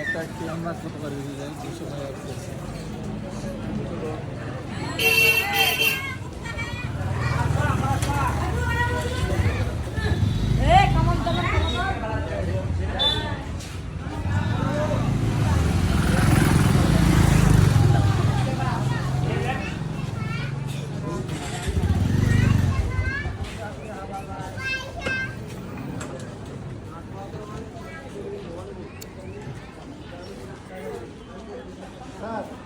একটা আমরা ছোট করে দিতে চাই সেই সময় Sabe?